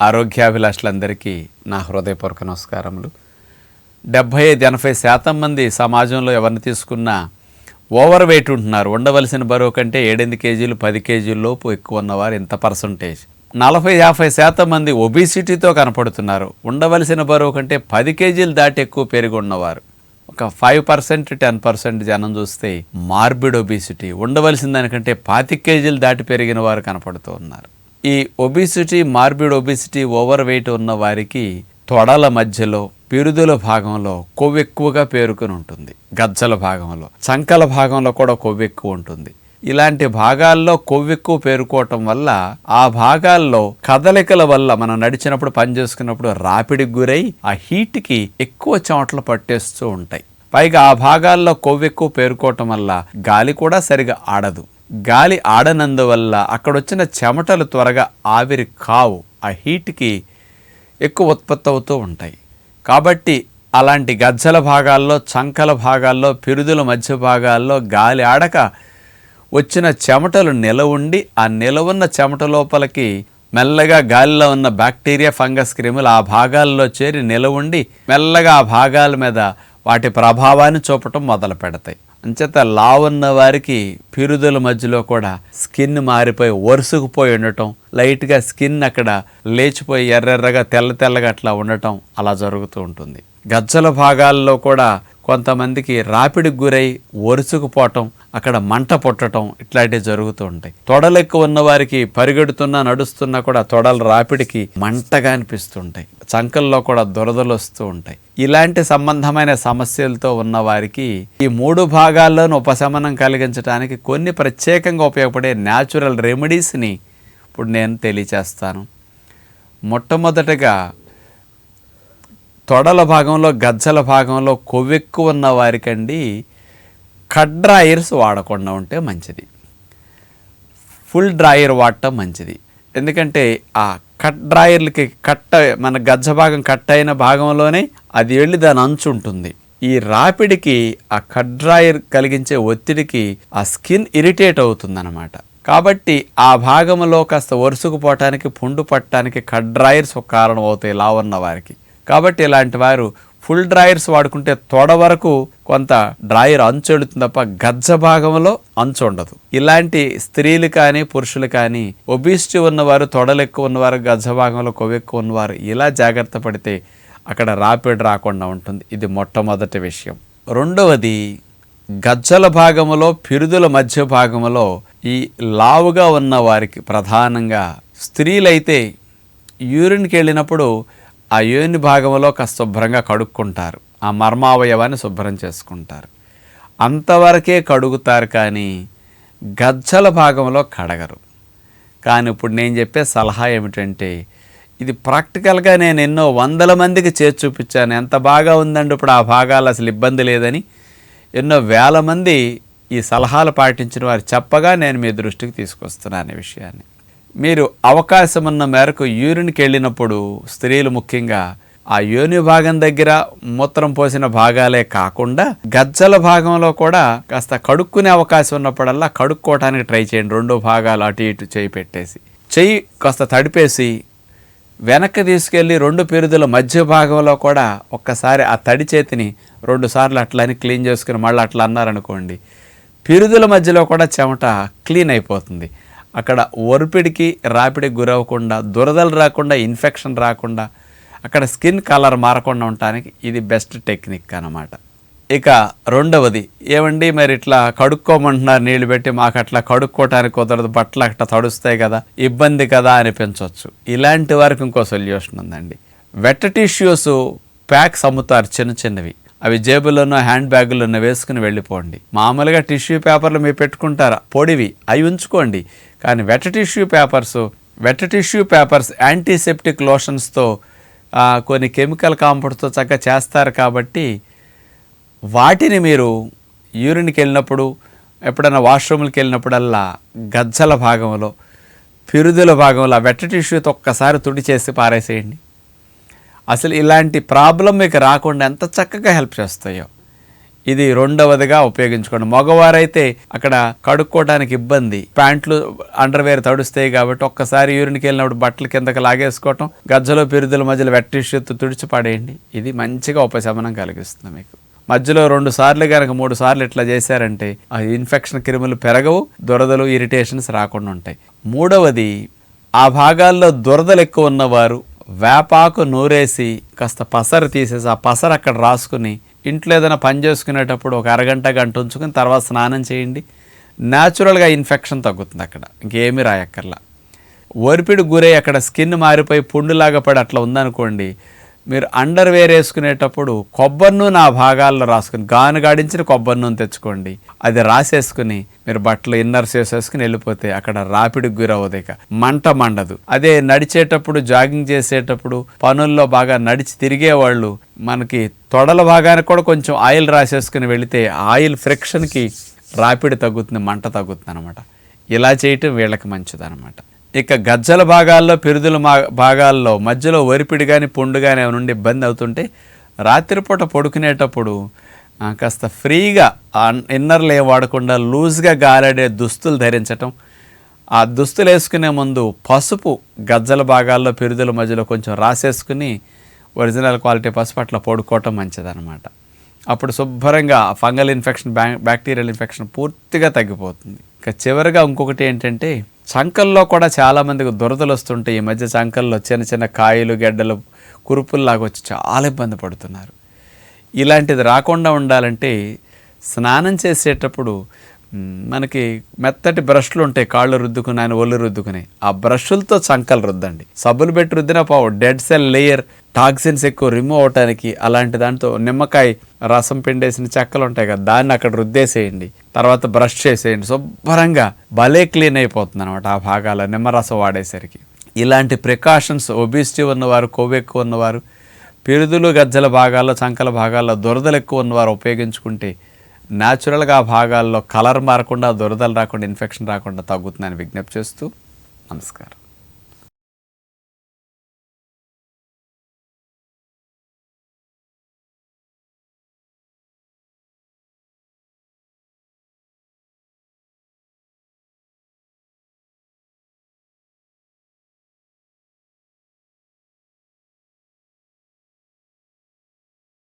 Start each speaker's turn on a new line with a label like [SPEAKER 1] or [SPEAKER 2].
[SPEAKER 1] ఆరోగ్యాభిలాషులందరికీ నా హృదయపూర్వక నమస్కారములు. డెబ్భై ఐదు ఎనభై శాతం మంది సమాజంలో ఎవరిని తీసుకున్నా ఓవర్ వెయిట్ ఉంటున్నారు. ఉండవలసిన బరువు కంటే ఏడెనిమిది కేజీలు పది కేజీల లోపు ఎక్కువ ఉన్నవారు ఇంత పర్సంటేజ్. నలభై యాభై శాతం మంది ఒబిసిటీతో కనపడుతున్నారు. ఉండవలసిన బరువు కంటే పది కేజీలు దాటి ఎక్కువ పెరిగి ఉన్నవారు. ఒక ఫైవ్ పర్సెంట్ టెన్ పర్సెంట్ జనం చూస్తే మార్బిడ్ ఒబిసిటీ ఉండవలసిన దానికంటే పాతి కేజీలు దాటి పెరిగిన వారు కనపడుతూ ఉన్నారు. ఈ obesity morbid obesity over weight ఉన్న వారికి తొడల మధ్యలో పిరుదుల భాగంలో కొవ్వు ఎక్కువగా పేరుకుని ఉంటుంది. గజ్జల భాగంలో చంకల భాగంలో కూడా కొవ్వు ఎక్కువ ఉంటుంది. ఇలాంటి భాగాల్లో కొవ్వు ఎక్కువ పేరుకోవటం వల్ల ఆ భాగాల్లో కదలికల వల్ల మనం నడిచినప్పుడు పని చేసుకున్నప్పుడు రాపిడికి గురై ఆ హీట్కి ఎక్కువ చెమటలు పట్టేస్తూ ఉంటాయి. పైగా ఆ భాగాల్లో కొవ్వు ఎక్కువ పేరుకోవటం వల్ల గాలి కూడా సరిగా ఆడదు. గాలి ఆడనందువల్ల అక్కడ వచ్చిన చెమటలు త్వరగా ఆవిరి కావు. ఆ హీట్కి ఎక్కువ ఉత్పత్తి అవుతూ ఉంటాయి. కాబట్టి అలాంటి గజ్జల భాగాల్లో చంకల భాగాల్లో పిరుదుల మధ్య భాగాల్లో గాలి ఆడక వచ్చిన చెమటలు నిలవుండి ఆ నిలవున్న చెమట లోపలికి మెల్లగా గాలిలో ఉన్న బ్యాక్టీరియా ఫంగస్ క్రిములు ఆ భాగాల్లో చేరి నిలవుండి మెల్లగా ఆ భాగాల మీద వాటి ప్రభావాన్ని చూపటం మొదలు పెడతాయి అంచేత లావున్న వారికి పిరుదుల మధ్యలో కూడా స్కిన్ మారిపోయి వరుసుకుపోయి ఉండటం లైట్గా స్కిన్ అక్కడ లేచిపోయి ఎర్రెర్రగా తెల్ల తెల్లగా అట్లా ఉండటం అలా జరుగుతూ ఉంటుంది. గజ్జల భాగాల్లో కూడా కొంతమందికి రాపిడికి గురై ఒరుసుకుపోవటం అక్కడ మంట పుట్టడం ఇట్లాంటివి జరుగుతూ ఉంటాయి. తొడలు ఎక్కువ ఉన్న వారికి పరిగెడుతున్నా నడుస్తున్నా కూడా తొడలు రాపిడికి మంటగా అనిపిస్తుంటాయి. చంకల్లో కూడా దురదలు వస్తూ ఉంటాయి. ఇలాంటి సంబంధమైన సమస్యలతో ఉన్న వారికి ఈ మూడు భాగాల్లోనూ ఉపశమనం కలిగించడానికి కొన్ని ప్రత్యేకంగా ఉపయోగపడే న్యాచురల్ రెమెడీస్ని ఇప్పుడు నేను తెలియచేస్తాను. మొట్టమొదటగా తొడల భాగంలో గజ్జల భాగంలో కొవ్వెక్కువ ఉన్న వారికండి కట్ డ్రాయర్స్ వాడకుండా ఉంటే మంచిది. ఫుల్ డ్రాయర్ వాడటం మంచిది. ఎందుకంటే ఆ కట్ డ్రాయర్లకి కట్ట మన గజ్జ భాగం కట్ అయిన భాగంలోనే అది వెళ్ళి దాని అంచు ఉంటుంది. ఈ రాపిడికి ఆ కట్ డ్రాయర్ కలిగించే ఒత్తిడికి ఆ స్కిన్ ఇరిటేట్ అవుతుందన్నమాట. కాబట్టి ఆ భాగంలో కాస్త వరుసకు పోవటానికి పుండు పట్టడానికి కట్ డ్రాయర్స్ ఒక కారణం అవుతాయి లావున్న వారికి. కాబట్టి ఇలాంటి వారు ఫుల్ డ్రాయర్స్ వాడుకుంటే తొడ వరకు కొంత డ్రాయర్ అంచు ఎడుతుంది తప్ప గజ్జ భాగంలో అంచు ఉండదు. ఇలాంటి స్త్రీలు కానీ పురుషులు కానీ ఒబిస్టీ ఉన్నవారు తొడలు ఎక్కువ ఉన్నవారు గజ్జ భాగంలో కొవ్వు ఎక్కువ ఉన్నవారు ఇలా జాగ్రత్త పడితే అక్కడ రాపిడ్ రాకుండా ఉంటుంది. ఇది మొట్టమొదటి విషయం. రెండవది గజ్జల భాగములో పిరుదుల మధ్య భాగములో ఈ లావుగా ఉన్న వారికి ప్రధానంగా స్త్రీలైతే యూరిన్కి వెళ్ళినప్పుడు ఆ యోని భాగంలో కాస్త శుభ్రంగా కడుక్కుంటారు. ఆ మర్మావయవాన్ని శుభ్రం చేసుకుంటారు. అంతవరకే కడుగుతారు కానీ గజ్జల భాగంలో కడగరు. కానీ ఇప్పుడు నేను చెప్పే సలహా ఏమిటంటే ఇది ప్రాక్టికల్గా నేను ఎన్నో వందల మందికి చేర్చి చూపించాను. ఎంత బాగా ఉందండి ఇప్పుడు ఆ భాగాలు అసలు ఇబ్బంది లేదని. ఎన్నో వేల మంది ఈ సలహాలు పాటించిన వారు చెప్పగా నేను మీ దృష్టికి తీసుకొస్తున్నాను ఈ విషయాన్ని. మీరు అవకాశం ఉన్న మేరకు యూరిన్కి వెళ్ళినప్పుడు స్త్రీలు ముఖ్యంగా ఆ యోని భాగం దగ్గర మూత్రం పోసిన భాగాలే కాకుండా గజ్జల భాగంలో కూడా కాస్త కడుక్కునే అవకాశం ఉన్నప్పుడల్లా కడుక్కోవడానికి ట్రై చేయండి. రెండు భాగాలు అటు ఇటు చేయి పెట్టేసి. చెయ్యి కాస్త తడిపేసి వెనక్కి తీసుకెళ్ళి రెండు పెరుదుల మధ్య భాగంలో కూడా ఒక్కసారి ఆ తడి చేతిని రెండు సార్లు అట్లా అని క్లీన్ చేసుకుని మళ్ళీ అట్లా అన్నారనుకోండి పిరుదుల మధ్యలో కూడా చెమట క్లీన్ అయిపోతుంది. అక్కడ ఒరిపిడికి రాపిడికి గురవ్వకుండా దురదలు రాకుండా ఇన్ఫెక్షన్ రాకుండా అక్కడ స్కిన్ కలర్ మారకుండా ఉండటానికి ఇది బెస్ట్ టెక్నిక్ అన్నమాట. ఇక రెండవది ఏమండి మరి ఇట్లా కడుక్కోమంటున్నారు నీళ్ళు పెట్టి మాకు అట్లా కడుక్కోవటానికి కుదరదు బట్టలు అట్లా తడుస్తాయి కదా ఇబ్బంది కదా అనిపించవచ్చు. ఇలాంటి వారికి ఇంకో సొల్యూషన్ ఉందండి. వెట్ టిష్యూస్ ప్యాక్స్ అమ్ముతారు చిన్న చిన్నవి. అవి జేబులోనో హ్యాండ్ బ్యాగులోనో వేసుకుని వెళ్ళిపోండి. మామూలుగా టిష్యూ పేపర్లు మీరు పెట్టుకుంటారా? పొడివి. అవి ఉంచుకోండి. కానీ wet tissue papers wet tissue papers antiseptic లోషన్స్తో కొన్ని కెమికల్ కాంపౌండ్స్తో చక్కగా చేస్తారు కాబట్టి వాటిని మీరు యూరిన్కి వెళ్ళినప్పుడు ఎప్పుడైనా వాష్రూమ్కి వెళ్ళినప్పుడల్లా గజ్జల భాగంలో పిరుదుల భాగంలో వెట్ట టిష్యూతో ఒక్కసారి తుడి చేసి పారేసేయండి. అసలు ఇలాంటి ప్రాబ్లం మీకు రాకుండా ఎంత చక్కగా హెల్ప్ చేస్తాయో. ఇది రెండవదిగా ఉపయోగించుకోండి. మగవారైతే అక్కడ కడుక్కోవడానికి ఇబ్బంది. ప్యాంట్లు అండర్వేర్ తడుస్తాయి కాబట్టి ఒక్కసారి యూరిన్కి వెళ్ళినప్పుడు బట్టలు కిందకి లాగేసుకోవటం గజ్జలో పెరుదుల మధ్యలో వెట్ టిష్యూతో తుడిచి పడేయండి. ఇది మంచిగా ఉపశమనం కలిగిస్తుంది మీకు. మధ్యలో రెండు సార్లు కనుక మూడు సార్లు ఇట్లా చేశారంటే ఆ ఇన్ఫెక్షన్ క్రిములు పెరగవు దురదలు ఇరిటేషన్స్ రాకుండా ఉంటాయి. మూడవది ఆ భాగాల్లో దురదలు ఎక్కువ ఉన్నవారు వేపాకు నూరేసి కాస్త పసరు తీసేసి ఆ పసరు అక్కడ రాసుకుని ఇంట్లో ఏదైనా పని చేసుకునేటప్పుడు ఒక అరగంట గంట ఉంచుకొని తర్వాత స్నానం చేయండి. న్యాచురల్గా ఇన్ఫెక్షన్ తగ్గుతుంది అక్కడ. ఇంకేమీ రాయక్కర్లా. ఒరిపిడి గురై అక్కడ స్కిన్ మారిపోయి పుండులాగా పడి అట్లా ఉందనుకోండి మీరు అండర్ వేర్ వేసుకునేటప్పుడు కొబ్బరి నూనె ఆ భాగాల్లో రాసుకుని గాను గాడించిన కొబ్బరి నూనె తెచ్చుకోండి. అది రాసేసుకుని మీరు బట్టలు ఇన్నర్స్ వేసేసుకుని వెళ్ళిపోతే అక్కడ రాపిడికి గురవదు ఇక. మంట మండదు. అదే నడిచేటప్పుడు జాగింగ్ చేసేటప్పుడు పనుల్లో బాగా నడిచి తిరిగేవాళ్ళు మనకి తొడల భాగానికి కూడా కొంచెం ఆయిల్ రాసేసుకుని వెళితే ఆయిల్ ఫ్రిక్షన్కి రాపిడి తగ్గుతుంది మంట తగ్గుతుంది అనమాట ఇలా చేయటం వీళ్ళకి మంచిదనమాట ఇక గజ్జల భాగాల్లో పెరుదుల మా- భాగాల్లో మధ్యలో వరిపిడి కానీ పుండు కానీ నుండి ఉండి ఇబ్బంది అవుతుంటే రాత్రిపూట పడుకునేటప్పుడు కాస్త ఫ్రీగా ఆ ఇన్నర్లు ఏం వాడకుండా లూజ్గా గాలాడే దుస్తులు ధరించటం. ఆ దుస్తులు వేసుకునే ముందు పసుపు గజ్జల భాగాల్లో పెరుదుల మధ్యలో కొంచెం రాసేసుకుని ఒరిజినల్ క్వాలిటీ పసుపు అట్లా పడుకోవటం మంచిదన్నమాట. అప్పుడు శుభ్రంగా ఫంగల్ ఇన్ఫెక్షన్ బ్యాక్టీరియల్ ఇన్ఫెక్షన్ పూర్తిగా తగ్గిపోతుంది. ఇక చివరిగా ఇంకొకటి ఏంటంటే చంకల్లో కూడా చాలామందికి దురదలు వస్తుంటాయి ఈ మధ్య చంకల్లో చిన్న చిన్న కాయలు గెడ్డలు కురుపుల్లాగా వచ్చి చాలా ఇబ్బంది పడుతున్నారు. ఇలాంటిది రాకుండా ఉండాలంటే స్నానం చేసేటప్పుడు మనకి మెత్తటి బ్రష్లు ఉంటాయి కాళ్ళు రుద్దుకుని ఆయన ఒళ్ళు రుద్దుకుని. ఆ బ్రష్లతో చంకలు రుద్దండి. సబ్బులు పెట్టి రుద్దినా పావు డెడ్ సెల్ లేయర్ టాక్సిన్స్ ఎక్కువ రిమూవ్ అవటానికి అలాంటి దాంతో నిమ్మకాయ రసం పిండేసిన చెక్కలు ఉంటాయి కదా దాన్ని అక్కడ రుద్దేసేయండి. తర్వాత బ్రష్ చేసేయండి. శుభ్రంగా భలే క్లీన్ అయిపోతుంది అనమాట ఆ భాగాల నిమ్మరసం వాడేసరికి. ఇలాంటి ప్రికాషన్స్ ఒబిసిటీ ఉన్నవారు కొవ్వు ఎక్కువ ఉన్నవారు పిరుదులు గజ్జల భాగాల్లో చంకల భాగాల్లో దురదలు ఎక్కువ ఉన్నవారు ఉపయోగించుకుంటే న్యాచురల్గా ఆ భాగాల్లో కలర్ మారకుండా దురదలు రాకుండా ఇన్ఫెక్షన్ రాకుండా తగ్గుతుందని విజ్ఞప్తి చేస్తూ నమస్కారం.